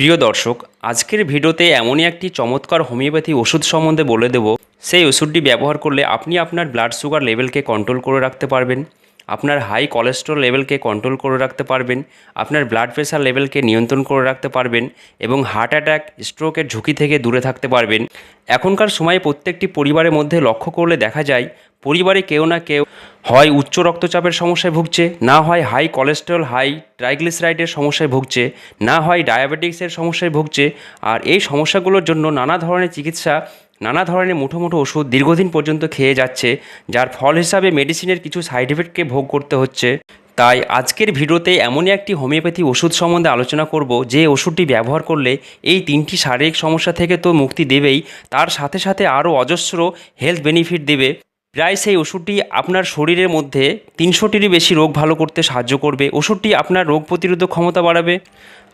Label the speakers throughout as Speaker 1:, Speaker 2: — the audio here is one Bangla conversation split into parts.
Speaker 1: প্রিয় দর্শক, আজকের ভিডিওতে এমনই একটি চমৎকার হোমিওপ্যাথি ওষুধ সম্বন্ধে বলে দেব। সেই ওষুধটি ব্যবহার করলে আপনি আপনার ব্লাড সুগার লেভেলকে কন্ট্রোল করে রাখতে পারবেন, আপনার হাই কোলেস্ট্রল লেভেলকে কন্ট্রোল করে রাখতে পারবেন, আপনার ব্লাড প্রেশার লেভেলকে নিয়ন্ত্রণ করে রাখতে পারবেন এবং হার্ট অ্যাটাক স্ট্রোকের ঝুঁকি থেকে দূরে থাকতে পারবেন। এখনকার সময়ে প্রত্যেকটি পরিবারের মধ্যে লক্ষ্য করলে দেখা যায়, পরিবারে কেউ না কেউ হয় উচ্চ রক্তচাপের সমস্যায় ভুগছে, না হয় হাই কোলেস্টেরল হাই ট্রাইগ্লিসারাইডের সমস্যায় ভুগছে, না হয় ডায়াবেটিক্সের সমস্যায় ভুগছে, আর এই সমস্যাগুলোর জন্য নানা ধরনের চিকিৎসা, নানা ধরনের মুঠো মুঠো ওষুধ দীর্ঘদিন পর্যন্ত খেয়ে যাচ্ছে, যার ফল হিসাবে মেডিসিনের কিছু সাইড এফেক্টকে ভোগ করতে হচ্ছে। তাই আজকের ভিডিওতে এমনই একটি হোমিওপ্যাথি ওষুধ সম্বন্ধে আলোচনা করব, যে ওষুধটি ব্যবহার করলে এই তিনটি শারীরিক সমস্যা থেকে তো মুক্তি দেবেই, তার সাথে সাথে আরও অজস্র হেলথ বেনিফিট দেবে। প্রায় সেই ওষুধটি আপনার শরীরের মধ্যে তিনশোটিরই বেশি রোগ ভালো করতে সাহায্য করবে। ওষুধটি আপনার রোগ প্রতিরোধক ক্ষমতা বাড়াবে,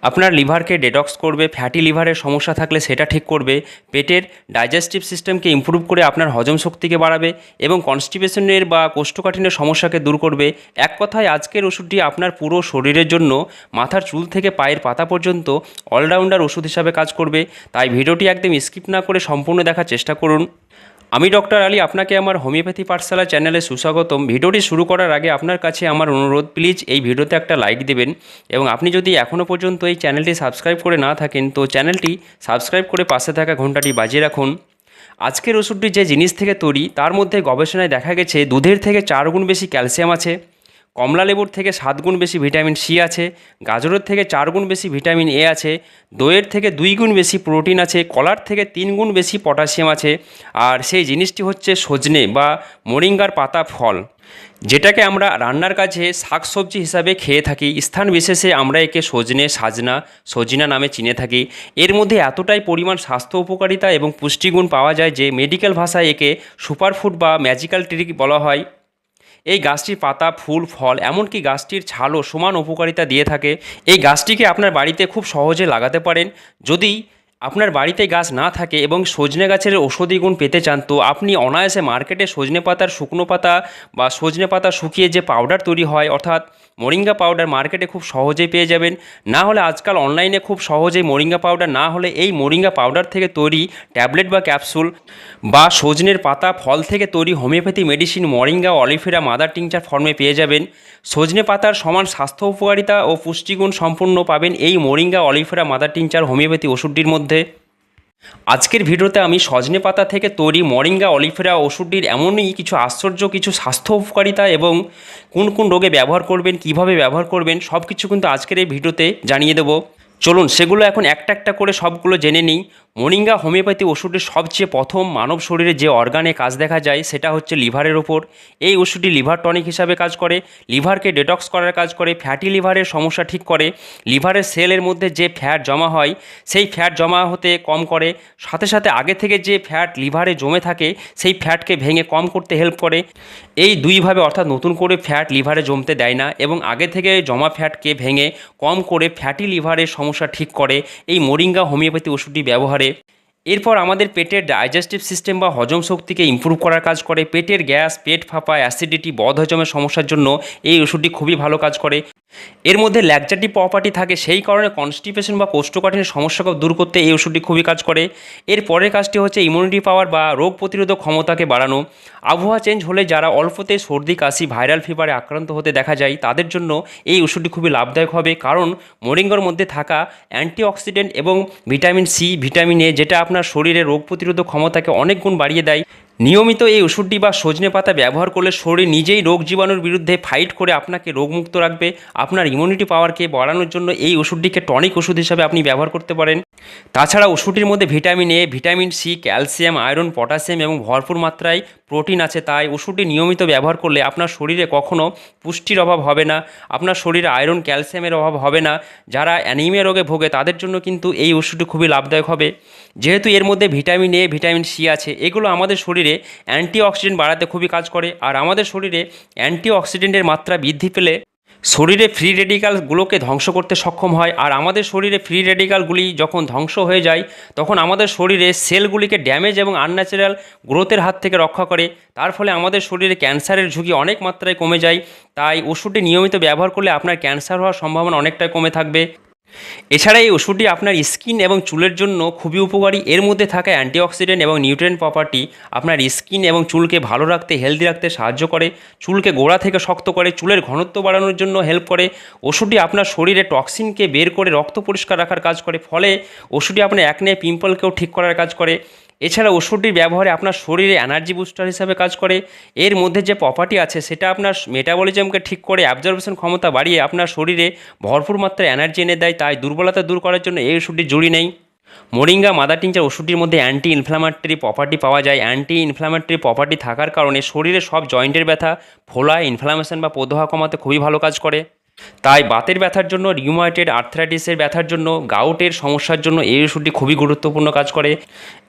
Speaker 1: আপনার লিভারকে ডেটক্স করবে ফ্যাটি লিভারের সমস্যা থাকলে সেটা ঠিক করবে, পেটের ডাইজেস্টিভ সিস্টেমকে ইমপ্রুভ করে আপনার হজম শক্তিকে বাড়াবে এবং কনস্টিপেশনের বা কোষ্ঠকাঠিন্যের সমস্যাকে দূর করবে। এক কথায়, আজকের ওষুধটি আপনার পুরো শরীরের জন্য মাথার চুল থেকে পায়ের পাতা পর্যন্ত অলরাউন্ডার ওষুধ হিসাবে কাজ করবে। তাই ভিডিওটি একদম স্কিপ না করে সম্পূর্ণ দেখার চেষ্টা করুন। আমি ডক্টর আলী, আপনাকে আমার হোমিওপ্যাথি পাঠশালা চ্যানেলে সুস্বাগতম। ভিডিওটি শুরু করার আগে আপনার কাছে আমার অনুরোধ, প্লিজ এই ভিডিওতে একটা লাইক দেবেন এবং আপনি যদি এখনও পর্যন্ত এই চ্যানেলটি সাবস্ক্রাইব করে না থাকেন, তো চ্যানেলটি সাবস্ক্রাইব করে পাশে থাকা ঘন্টাটি বাজিয়ে রাখুন। আজকের ওষুধটি যে জিনিস থেকে তৈরি, তার মধ্যে গবেষণায় দেখা গেছে দুধের থেকে চার গুণ বেশি ক্যালসিয়াম আছে। কমলা লেবুর থেকে সাত গুণ বেশি ভিটামিন সি আছে, গাজরের থেকে চার গুণ বেশি ভিটামিন এ আছে, দইয়ের থেকে দুই গুণ বেশি প্রোটিন আছে, কলার থেকে তিন গুণ বেশি পটাশিয়াম আছে, আর সেই জিনিসটি হচ্ছে সজনে বা মোরিঙ্গার পাতা ফল। যেটাকে আমরা রান্নার কাজে শাকসবজি হিসাবে খেয়ে থাকি, স্থান বিশেষে আমরা একে সজনে, সাজনা, সজিনা নামে চিনে থাকি। এর মধ্যে এতটাই পরিমাণ স্বাস্থ্য উপকারিতা এবং পুষ্টিগুণ পাওয়া যায় যে মেডিকেল ভাষায় একে সুপারফুড বা ম্যাজিক্যাল ট্রিক বলা হয়। এই গাছটির পাতা, ফুল, ফল, এমনকি গাছটির ছালও সমান উপকারিতা দিয়ে থাকে। এই গাছটিকে আপনার বাড়িতে খুব সহজে লাগাতে পারেন। যদি আপনার বাড়িতে গাছ না থাকে এবং সজনে গাছের ঔষধি গুণ পেতে চান, তো আপনি অনায়াসে মার্কেটে সজনে পাতার শুকনো পাতা বা সজনে পাতা শুকিয়ে যে পাউডার তৈরি হয়, অর্থাৎ মোরিঙ্গা পাউডার মার্কেটে খুব সহজেই পেয়ে যাবেন। না হলে আজকাল অনলাইনে খুব সহজেই মোরিঙ্গা পাউডার না হলে এই মোরিঙ্গা পাউডার থেকে তৈরি ট্যাবলেট বা ক্যাপসুল বা সজনের পাতা ফল থেকে তৈরি homeopathy medicine moringa oleifera mother tincture ফর্মে পেয়ে যাবেন। সজনে পাতার সমান স্বাস্থ্য উপকারিতা ও পুষ্টিগুণ সম্পূর্ণ পাবেন এই moringa oleifera mother tincture homeopathy ওষুধটির মধ্যে। আজকের ভিডিওতে আমি সজনে পাতা থেকে তৈরি মরিঙ্গা, অলিফেরা ওষুধটির এমনই কিছু আশ্চর্য, কিছু স্বাস্থ্য উপকারিতা এবং কোন কোন রোগে ব্যবহার করবেন, কীভাবে ব্যবহার করবেন সব কিছু কিন্তু আজকের এই ভিডিওতে জানিয়ে দেবো। চলুন সেগুলো এখন একটা একটা করে সবগুলো জেনে নিই। মরিঙ্গা হোমিওপ্যাথি ওষুধের সবচেয়ে প্রথম মানব শরীরে যে অর্গানে কাজ দেখা যায় সেটা হচ্ছে লিভারের ওপর। এই ওষুধটি লিভার টনিক হিসাবে কাজ করে, লিভারকে ডেটক্স করার কাজ করে, ফ্যাটি লিভারের সমস্যা ঠিক করে, লিভারের সেলের মধ্যে যে ফ্যাট জমা হয় সেই ফ্যাট জমা হতে কম করে, সাথে সাথে আগে থেকে যে ফ্যাট লিভারে জমে থাকে সেই ফ্যাটকে ভেঙে কম করতে হেল্প করে। এই দুইভাবে অর্থাৎ নতুন করে ফ্যাট লিভারে জমতে দেয় না এবং আগে থেকে জমা ফ্যাটকে ভেঙে কম করে ফ্যাটি লিভারের সমস্যা ঠিক করে এই মোরিঙ্গা হোমিওপ্যাথি ওষুধটি ব্যবহারে। এরপর আমাদের পেটের ডাইজেস্টিভ সিস্টেম বা হজম শক্তিকে ইম্প্রুভ করার কাজ করে। পেটের গ্যাস, পেট ফাঁপা, অ্যাসিডিটি বদ হজমের সমস্যার জন্য এই ওষুধটি খুবই ভালো কাজ করে। এর মধ্যে ল্যাকজাটি প্রপার্টি থাকে সেই কারণে কনস্টিপেশন বা কোষ্ঠকাঠিন্যের সমস্যাকে দূর করতে এই ওষুধটি খুবই কাজ করে। এর পরের কাজটি হচ্ছে ইমিউনিটি পাওয়ার বা রোগ প্রতিরোধক ক্ষমতাকে বাড়ানো। আবহাওয়া চেঞ্জ হলে যারা অল্পতে সর্দি, কাশি ভাইরাল ফিভারে আক্রান্ত হতে দেখা যায়, তাদের জন্য এই ওষুধটি খুবই লাভদায়ক হবে। কারণ মোরিঙ্গার মধ্যে থাকা অ্যান্টিঅক্সিডেন্ট এবং ভিটামিন সি ভিটামিন এ যেটা আপনার শরীরে রোগ প্রতিরোধক ক্ষমতাকে অনেক গুণ বাড়িয়ে দেয় নিয়মিত এই ওষুধটি বা সজনে পাতা ব্যবহার করলে শরীর নিজেই রোগ জীবাণুর বিরুদ্ধে ফাইট করে আপনাকে রোগমুক্ত রাখবে। আপনার ইমিউনিটি পাওয়ারকে বাড়ানোর জন্য এই ওষুধটিকে টনিক ওষুধ হিসাবে আপনি ব্যবহার করতে পারেন। তাছাড়া ওষুধটির মধ্যে vitamin A, vitamin C, calcium, iron, potassium এবং ভরপুর মাত্রায় প্রোটিন আছে। তাই ওষুধটি নিয়মিত ব্যবহার করলে আপনার শরীরে কখনও পুষ্টির অভাব হবে না, আপনার শরীরে আয়রন, ক্যালসিয়ামের অভাব হবে না। যারা অ্যানিমিয়া রোগে ভোগে তাদের জন্য কিন্তু এই ওষুধটি খুবই লাভদায়ক হবে। যেহেতু এর মধ্যে ভিটামিন এ, ভিটামিন সি আছে, এগুলো আমাদের শরীরে অ্যান্টিঅক্সিডেন্ট বাড়াতে খুবই কাজ করে। আর আমাদের শরীরে অ্যান্টিঅক্সিডেন্টের মাত্রা বৃদ্ধি পেলে শরীরে ফ্রি রেডিকালগুলোকে ধ্বংস করতে সক্ষম হয়, আর আমাদের শরীরে ফ্রি রেডিকালগুলি যখন ধ্বংস হয়ে যায়, তখন আমাদের শরীরে সেলগুলিকে ড্যামেজ এবং আনন্যাচারাল গ্রোথের হাত থেকে রক্ষা করে। তার ফলে আমাদের শরীরে ক্যান্সারের ঝুঁকি অনেক মাত্রায় কমে যায়। তাই ওষুধটি নিয়মিত ব্যবহার করলে আপনার ক্যান্সার হওয়ার সম্ভাবনা অনেকটাই কমে থাকবে। এছাড়া এই ওষুধটি আপনার স্কিন এবং চুলের জন্য খুবই উপকারী। এর মধ্যে থাকা অ্যান্টিঅক্সিডেন্ট এবং নিউট্রেন প্রপার্টি আপনার স্কিন এবং চুলকে ভালো রাখতে, হেলদি রাখতে সাহায্য করে, চুলকে গোড়া থেকে শক্ত করে, চুলের ঘনত্ব বাড়ানোর জন্য হেল্প করে। ওষুধটি আপনার শরীরে টক্সিনকে বের করে রক্ত পরিষ্কার রাখার কাজ করে, ফলে ওষুধটি আপনার একনে পিম্পলকেও ঠিক করার কাজ করে। এছাড়া ওষুধটির ব্যবহারে আপনার শরীরে এনার্জি বুস্টার হিসাবে কাজ করে। এর মধ্যে যে প্রপার্টি আছে, সেটা আপনার মেটাবলিজমকে ঠিক করে অ্যাবজর্বেশন ক্ষমতা বাড়িয়ে আপনার শরীরে ভরপুর মাত্রায় এনার্জি এনে দেয়, তাই দুর্বলতা দূর করার জন্য এই ওষুধটি জুড়ি নেই। মোরিঙ্গা মাদার টিংচার ওষুধটির মধ্যে অ্যান্টি ইনফ্লামেটরি প্রপার্টি পাওয়া যায়। অ্যান্টি ইনফ্লামেটরি প্রপার্টি থাকার কারণে শরীরে সব জয়েন্টের ব্যথা, ফোলা ইনফ্লামেশন বা প্রদাহ কমাতে খুবই ভালো কাজ করে। তাই বাতের ব্যথার জন্য রিউমাইটেড আর্থ্রাইটিসের ব্যথার জন্য গাউটের সমস্যার জন্য এই ওষুধটি খুবই গুরুত্বপূর্ণ কাজ করে।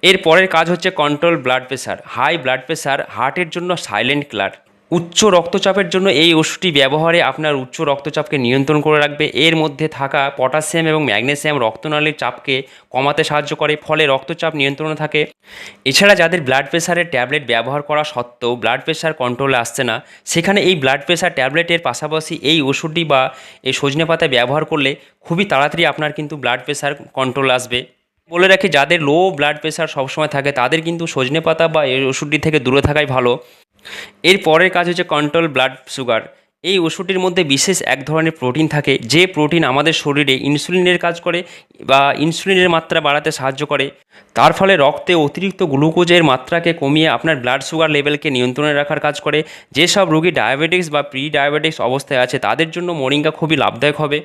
Speaker 1: এর পরের কাজ হচ্ছে control blood pressure high blood pressure হার্টের জন্য সাইলেন্ট কিলার উচ্চ রক্তচাপের জন্য এই ওষুধটি ব্যবহারে আপনার উচ্চ রক্তচাপকে নিয়ন্ত্রণ করে রাখবে। এর মধ্যে থাকা পটাশিয়াম এবং ম্যাগনেসিয়াম রক্তনালীর চাপকে কমাতে সাহায্য করে, ফলে রক্তচাপ নিয়ন্ত্রণে থাকে। এছাড়া যাদের ব্লাড প্রেশারের ট্যাবলেট ব্যবহার করা সত্ত্বেও ব্লাড প্রেশার কন্ট্রোলে আসছে না, সেখানে এই ব্লাড প্রেশার ট্যাবলেটের পাশাপাশি এই ওষুধটি বা এই সজনে পাতা ব্যবহার করলে খুবই তাড়াতাড়ি আপনার কিন্তু ব্লাড প্রেশার কন্ট্রোল আসবে। বলে রাখি, যাদের লো ব্লাড প্রেশার সবসময় থাকে, তাদের কিন্তু সজনে পাতা বা এই ওষুধটি থেকে দূরে থাকাই ভালো। এর পরের কাজ হচ্ছে কন্ট্রোল ব্লাড সুগার এই ওষুধটির মধ্যে বিশেষ এক ধরনের প্রোটিন থাকে, যে প্রোটিন আমাদের শরীরে ইনসুলিনের কাজ করে বা ইনসুলিনের মাত্রা বাড়াতে সাহায্য করে। তার ফলে রক্তে অতিরিক্ত গ্লুকোজের মাত্রাকে কমিয়ে আপনার ব্লাড সুগার লেভেলকে নিয়ন্ত্রণে রাখার কাজ করে। যেসব রোগী ডায়াবেটিক্স বা প্রি ডায়াবেটিক্স অবস্থায় আছে, তাদের জন্য মোরিঙ্গা খুবই লাভদায়ক হবে।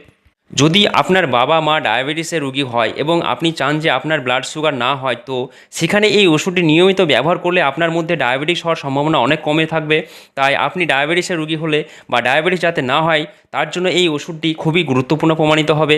Speaker 1: যদি আপনার বাবা মা ডায়াবেটিসের রোগী হয় এবং আপনি চান যে আপনার ব্লাড সুগার না হয়, তো সেখানে এই ওষুধটি নিয়মিত ব্যবহার করলে আপনার মধ্যে ডায়াবেটিস হওয়ার সম্ভাবনা অনেক কমে থাকবে। তাই আপনি ডায়াবেটিসের রোগী হলে বা ডায়াবেটিস যাতে না হয়, তার জন্য এই ওষুধটি খুবই গুরুত্বপূর্ণ প্রমাণিত হবে।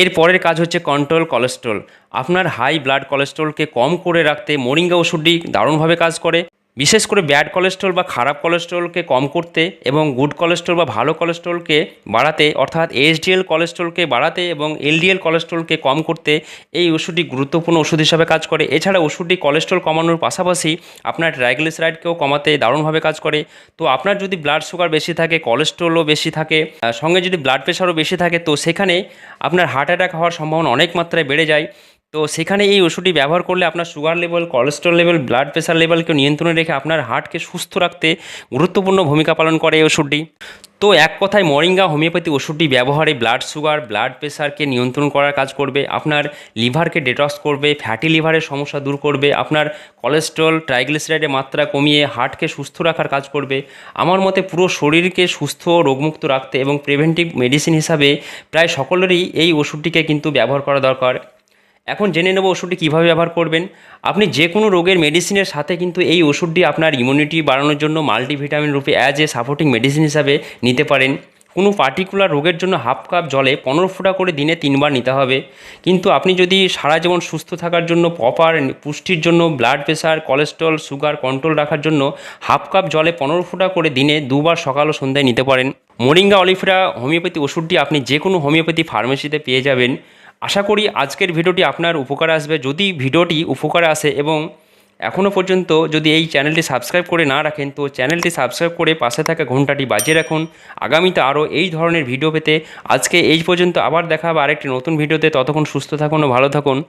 Speaker 1: এর পরের কাজ হচ্ছে কন্ট্রোল কোলেস্ট্রল আপনার হাই ব্লাড কোলেস্ট্রলকে কম করে রাখতে মোরিঙ্গা ওষুধটি দারুণভাবে কাজ করে। বিশেষ করে ব্যাড কোলেস্ট্রল বা খারাপ কোলেস্ট্রলকে কম করতে এবং গুড কোলেস্ট্রল বা ভালো কোলেস্ট্রলকে বাড়াতে, অর্থাৎ এইচডিএল কোলেস্ট্রলকে বাড়াতে এবং এলডিএল কোলেস্ট্রলকে কম করতে এই ওষুধটি গুরুত্বপূর্ণ ওষুধ হিসাবে কাজ করে। এছাড়া ওষুধটি কোলেস্ট্রল কমানোর পাশাপাশি আপনার ট্রাইগ্লিসারাইডকেও কমাতে দারুণভাবে কাজ করে। তো আপনার যদি ব্লাড সুগার বেশি থাকে কোলেস্ট্রলও বেশি থাকে সঙ্গে যদি ব্লাড প্রেশারও বেশি থাকে, তো সেখানে আপনার হার্ট অ্যাটাক হওয়ার সম্ভাবনা অনেক মাত্রায় বেড়ে যায়। তো সেখানে এই ওষুধটি ব্যবহার করলে আপনার sugar level cholesterol level blood pressure লেভেলকে নিয়ন্ত্রণে রেখে আপনার হার্টকে সুস্থ রাখতে গুরুত্বপূর্ণ ভূমিকা পালন করে এই ওষুধটি। তো এক কথায় মরিঙ্গা হোমিওপ্যাথি ওষুধটি ব্যবহারে ব্লাড সুগার ব্লাড প্রেশারকে নিয়ন্ত্রণ করার কাজ করবে, আপনার লিভারকে ডেটক্স করবে ফ্যাটি লিভারের সমস্যা দূর করবে, আপনার কোলেস্ট্রল ট্রাইগ্লিসারাইডের মাত্রা কমিয়ে হার্টকে সুস্থ রাখার কাজ করবে। আমার মতে পুরো শরীরকে সুস্থ রোগমুক্ত রাখতে এবং প্রিভেন্টিভ মেডিসিন হিসাবে প্রায় সকলেরই এই ওষুধটিকে কিন্তু ব্যবহার করা দরকার। এখন জেনে নেব ওষুধটি কীভাবে ব্যবহার করবেন। আপনি যে কোনো রোগের মেডিসিনের সাথে কিন্তু এই ওষুধটি আপনার ইমিউনিটি বাড়ানোর জন্য মাল্টিভিটামিন রূপে অ্যাজ এ সাপোর্টিং মেডিসিন হিসাবে নিতে পারেন। কোনো পার্টিকুলার রোগের জন্য হাফ কাপ জলে পনেরো ফোঁটা করে দিনে তিনবার নিতে হবে। কিন্তু আপনি যদি সারা জীবন সুস্থ থাকার জন্য প্রপার পুষ্টির জন্য blood pressure cholesterol sugar control রাখার জন্য হাফ কাপ জলে পনেরো ফোঁটা করে দিনে দুবার সকাল ও সন্ধ্যায় নিতে পারেন। মোরিঙ্গা অলিফেরা হোমিওপ্যাথি ওষুধটি আপনি যে কোনো হোমিওপ্যাথি ফার্মেসিতে পেয়ে যাবেন। আশা করি আজকের ভিডিওটি আপনার উপকার আসবে। যদি ভিডিওটি উপকারে আসে এবং এখনও পর্যন্ত যদি এই চ্যানেলটি সাবস্ক্রাইব করে না রাখেন, তো চ্যানেলটি সাবস্ক্রাইব করে পাশে থাকা ঘন্টাটি বাজিয়ে রাখুন। আগামীতে আরও এই ধরনের ভিডিও পেতে আজকে এই পর্যন্ত আবার দেখা হবে আরেকটি নতুন ভিডিওতে। ততক্ষণ সুস্থ থাকুন ও ভালো থাকুন।